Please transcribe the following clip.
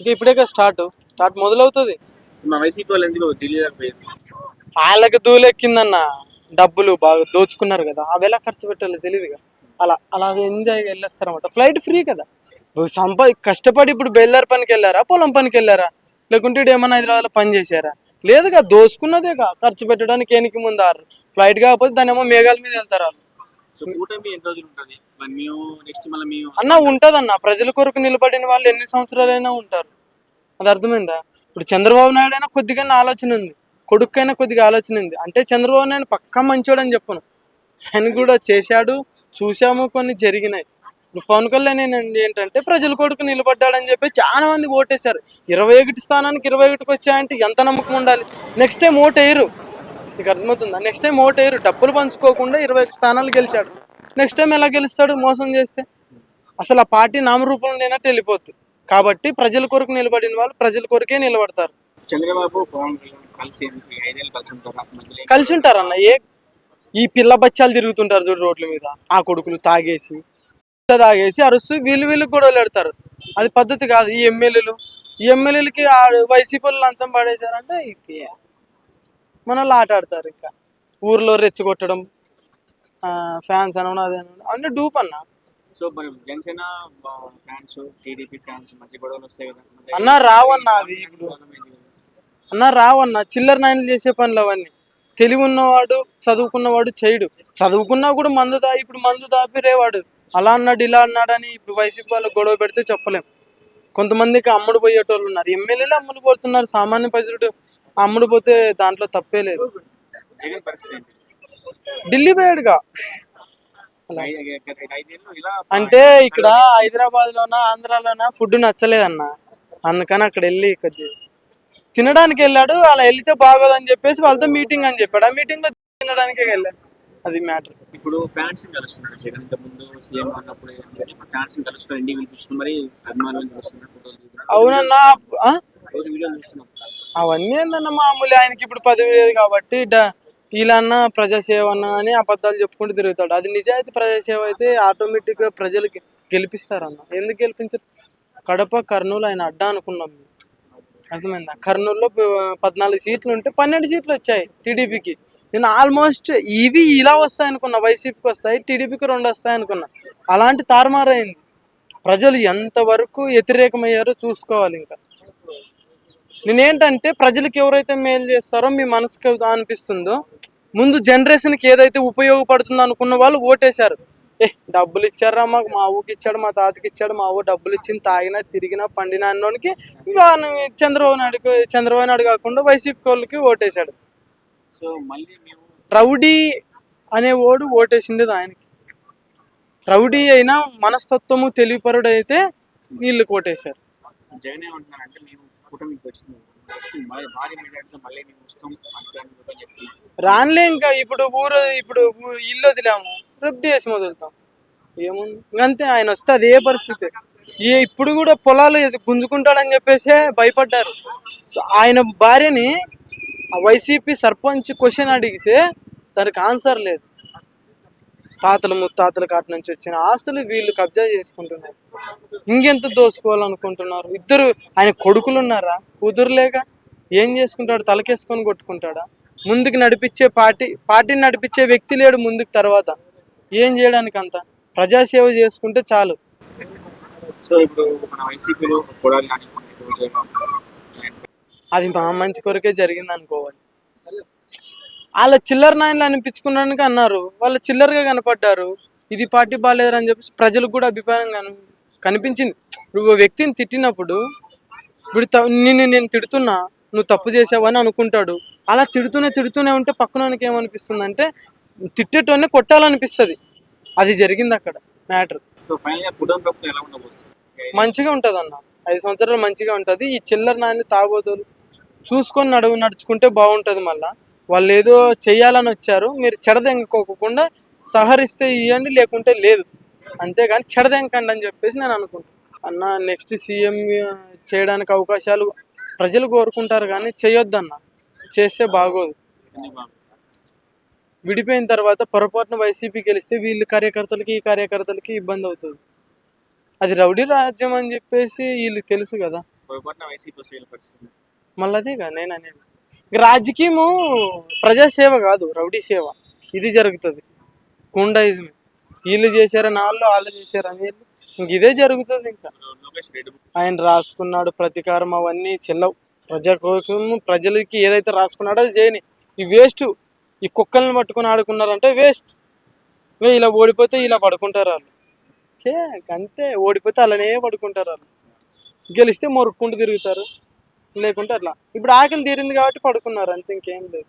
ఇంకా ఇప్పుడే start start మొదలవుతుంది. మా వైసీపీ వాళ్ళు ఎందుకు ఢిల్లీ దాకా పోయారు వాళ్ళకి దూలెక్కిందన్న డబ్బులు బాగా దోచుకున్నారు కదా అవి ఎలా ఖర్చు పెట్టాలో తెలియదుగా అలా అలా ఎంజాయ్గా వెళ్ళేస్తారన్నమాట. ఫ్లైట్ ఫ్రీ కదా. సంపా కష్టపడి ఇప్పుడు బయలుదేరి పనికి వెళ్ళారా పొలం పనికి వెళ్ళారా? లేకుంటే ఈడు ఏమన్నా హైదరాబాద్లో పని చేశారా? లేదుగా దోసుకున్నదేగా ఖర్చు పెట్టడానికి ఎనికి ముందు ఆరు. ఫ్లైట్ కాకపోతే దాని ఏమో మేఘాల మీద వెళ్తారు వాళ్ళు. అన్న ఉంటదన్న. ప్రజల కొరకు నిలబడిన వాళ్ళు ఎన్ని సంవత్సరాలైనా ఉంటారు. అది అర్థమైందా? ఇప్పుడు చంద్రబాబు నాయుడు అయినా కొద్దిగా ఆలోచన ఉంది. కొడుకైనా కొద్దిగా ఆలోచన ఉంది. అంటే చంద్రబాబు నాయుడు పక్కా మంచోడు అని చెప్పను. ఆయన కూడా చేశాడు చూసాము కొన్ని జరిగినాయి. పవన్ కళ్యాణ్ ఏంటంటే- ఏంటంటే ప్రజల కొడుకు నిలబడ్డాడని చెప్పి చాలా మంది ఓటేశారు. ఇరవై ఒకటి స్థానానికి ఇరవై ఒకటికి వచ్చాయంటే ఎంత నమ్మకం ఉండాలి? నెక్స్ట్ టైం ఓటేయరు. వేయరు నీకు అర్థమవుతుందా? నెక్స్ట్ టైం ఓటు వేయరు డబ్బులు పంచుకోకుండా ఇరవై ఒక స్థానాలు గెలిచాడు. నెక్స్ట్ టైం ఎలా గెలుస్తాడు మోసం చేస్తే? అసలు ఆ పార్టీ నామరూపం లేనట్టు వెళ్ళిపోద్ది. కాబట్టి ప్రజల కొరకు నిలబడిన వాళ్ళు ప్రజల కొరకే నిలబడతారు. చంద్రబాబు పవన్ కలిసి ఐదేళ్ళు ఉంటారా? మధ్యలో ఏం- కలిసి ఉంటారన్న. ఏ ఈ పిల్ల బచ్చాలు తిరుగుతుంటారు చూడు రోడ్ల మీద. ఆ కొడుకులు తాగేసి తాగేసి అరుస్తూ వీళ్ళు వీళ్ళు గొడవలు పెడతారు. అది పద్ధతి కాదు. ఈ ఎమ్మెల్యేలు ఈ ఎమ్మెల్యేలకి వైసీపీలు లంచం పడేశారంటే మన ఆట ఆడతారు ఇంకా. ఊర్లో రెచ్చగొట్టడం ఫ్యాన్స్ అనడం అదే అన్నీ డూప్ అన్న. సో మరి జనసేన ఫ్యాన్స్ టీడీపీ ఫ్యాన్స్ మధ్య గొడవలు వస్తాయి కదా? అన్న రావన్న అవి ఇప్పుడు? అన్న రావన్న చిల్లర నాయనలు చేసే పనులు అవన్నీ. తెలివి ఉన్నవాడు చదువుకున్నవాడు చేయడు. చదువుకున్నా కూడా మందు దా ఇప్పుడు మందు దాపిరేవాడు. అలా అన్నాడు ఇలా అన్నాడని ఇప్పుడు వైసీపీ వాళ్ళు గొడవ పెడితే చెప్పలేం. కొంతమందికి అమ్ముడు పోయేటోళ్ళు ఉన్నారు. ఎమ్మెల్యేలు అమ్ముడు పోతున్నారు. సామాన్య ప్రజలు అమ్ముడు పోతే దాంట్లో తప్పే లేదు. ఢిల్లీ పోయాడుగా. అంటే ఇక్కడ హైదరాబాద్ లోన ఆంధ్రాలోన ఫుడ్ నచ్చలేదన్న. అందుకని అక్కడ వెళ్ళి కొద్ది తినడానికి వెళ్ళాడు అలా వెళ్తే బాగోదని చెప్పేసి వాళ్ళతో మీటింగ్ అని చెప్పాడు. ఆ మీటింగ్లో తినడానికే వెళ్ళాడు. అది మ్యాటర్. ఇప్పుడు ఫ్యాన్స్ కలుస్తున్నాడు జగన్ ఇంత ముందు సీఎం మరి. అవునన్నా ఆ? రోజు వీడియోలు చూస్తున్నాం అవన్నీ ఏందన్న మామూలు. ఆయనకి ఇప్పుడు పదవి లేదు కాబట్టి ఇలా వీళ్ళన్న ప్రజాసేవ అన్న అని అబద్ధాలు చెప్పుకుంటూ తిరుగుతాడు. అది నిజాయితీ ప్రజాసేవ అయితే ఆటోమేటిక్గా ప్రజలు గెలిపిస్తారన్న. ఎందుకు గెలిపించారు? కడప కర్నూలు ఆయన అడ్డా అనుకున్నాం అర్థమైందా? కర్నూలులో పద్నాలుగు సీట్లు ఉంటే పన్నెండు సీట్లు వచ్చాయి టీడీపీకి. నేను ఆల్మోస్ట్ ఇవి ఇలా వస్తాయి అనుకున్నా. వైసీపీకి వస్తాయి టీడీపీకి రెండు వస్తాయి అనుకున్నా. అలాంటి తారుమారైంది. ప్రజలు ఎంతవరకు వ్యతిరేకమయ్యారో చూసుకోవాలి ఇంకా. నేనేంటంటే ప్రజలకు ఎవరైతే మేలు చేస్తారో మీ మనసుకు అనిపిస్తుందో ముందు జనరేషన్కి ఏదైతే ఉపయోగపడుతుందో అనుకున్న వాళ్ళు ఓటేశారు. ఏ డబ్బులు ఇచ్చారా మాకు మా ఊకి ఇచ్చాడు మా తాతకి ఇచ్చాడు మా ఊ డబ్బులు ఇచ్చింది తాగినా తిరిగినా పండినా అన్నోనికి చంద్రబాబు నాయుడుకి చంద్రబాబు నాయుడు కాకుండా వైసీపీ వాళ్ళకి ఓటేశాడు. సో మళ్ళీ రౌడీ అనే ఓడు ఓటేసిండేది ఆయనకి. రౌడీ అయినా మనస్తత్వము తెలివిపరుడు అయితే వీళ్ళకి ఓటేశారు. జగన్ ఏమంటున్నారంటే మేము కూటమికి వచ్చింది నెక్స్ట్ మళ్ళీ భారీ మెజార్టీతో మళ్ళీ మేము వస్తాం చెప్పి రానులే ఇంకా ఇప్పుడు ఊరు ఇప్పుడు ఇల్లు వదిలాము. రుద్ది వేసి వదులుతాం ఏముంది? అంతే ఆయన వస్తే అదే పరిస్థితి. ఏ ఇప్పుడు కూడా పొలాలు గుంజుకుంటాడని చెప్పేసి భయపడ్డారు. సో ఆయన భార్యని వైసీపీ సర్పంచ్ క్వశ్చన్ అడిగితే దానికి ఆన్సర్ లేదు. తాతలు ముత్తాతల కాటి నుంచి వచ్చిన ఆస్తులు వీళ్ళు కబ్జా చేసుకుంటున్నారు ఇంకెంత దోసుకోవాలనుకుంటున్నారు? ఇద్దరు ఆయన కొడుకులు ఉన్నారా కూతురు లేక ఏం చేసుకుంటాడు? తలకేసుకొని కొట్టుకుంటాడా? ముందుకు నడిపించే పార్టీ పార్టీని నడిపించే వ్యక్తి లేడు ముందుకు తర్వాత. ఏం చేయడానికి అంత? ప్రజాసేవ చేసుకుంటే చాలు. సో ఇప్పుడు మన వైసీపీలో కూడా కానీ రోజు అది మా మంచి కొరకే జరిగింది అనుకోవాలి వాళ్ళ చిల్లర నాయనలు అనిపించుకున్నానికి అన్నారు. వాళ్ళు చిల్లరగా కనపడ్డారు. ఇది పార్టీ బాగాలేదని చెప్పేసి ప్రజలకు కూడా అభిప్రాయం కని కనిపించింది. ఇప్పుడు ఓ వ్యక్తిని తిట్టినప్పుడు ఇప్పుడు నిన్ను నేను తిడుతున్నా నువ్వు తప్పు చేసావని అనుకుంటాడు. అలా తిడుతూనే తిడుతూనే ఉంటే పక్కనోనికి ఏమనిపిస్తుంది అంటే తిట్టేటోనే కొట్టాలనిపిస్తుంది. అది జరిగింది అక్కడ మ్యాటర్. మంచిగా ఉంటుంది అన్న ఐదు సంవత్సరాలు మంచిగా ఉంటుంది. ఈ చిల్లర నాన్ని తాగోతులు చూసుకొని నడువు నడుచుకుంటే బాగుంటుంది మళ్ళా. వాళ్ళు ఏదో చెయ్యాలని వచ్చారు. మీరు చెడదెంకోకుండా సహరిస్తే ఇవ్వండి లేకుంటే లేదు. అంతేగాని చెడదెంకండి అని చెప్పేసి నేను అనుకుంటాను అన్న నెక్స్ట్ సీఎం చేయడానికి అవకాశాలు ప్రజలు కోరుకుంటారు కానీ చేయొద్దన్న. చేస్తే బాగోదు? విడిపోయిన తర్వాత పొరపాటున వైసీపీ గెలిస్తే వీళ్ళు కార్యకర్తలకి ఈ కార్యకర్తలకి ఇబ్బంది అవుతుంది. అది రౌడీ రాజ్యం అని చెప్పేసి వీళ్ళు తెలుసు కదా. మళ్ళీ అదేగా నేను అనేది. ఇక రాజకీయము ప్రజాసేవ కాదు రౌడీ సేవ. ఇది జరుగుతుంది. గుండాయిజం వీళ్ళు చేశారని వాళ్ళు వాళ్ళు చేశారని వీళ్ళు ఇంక ఇదే జరుగుతుంది ఇంకా. ఆయన రాసుకున్నాడు ప్రతీకారం అవన్నీ చెల్లవు. ప్రజా కోసం ప్రజలకి ఏదైతే రాసుకున్నాడో అది చేయని. ఈ వేస్ట్ ఈ కుక్కల్ని పట్టుకుని ఆడుకున్నారంటే వేస్ట్ ఇలా ఓడిపోతే ఇలా పడుకుంటారు వాళ్ళు. అంతే ఓడిపోతే అలానే పడుకుంటారు వాళ్ళు. గెలిస్తే మొరుక్కుంటూ తిరుగుతారు. లేకుంటే అట్లా. ఇప్పుడు ఆకలి తీరింది కాబట్టి పడుకున్నారు అంతే ఇంకేం లేదు.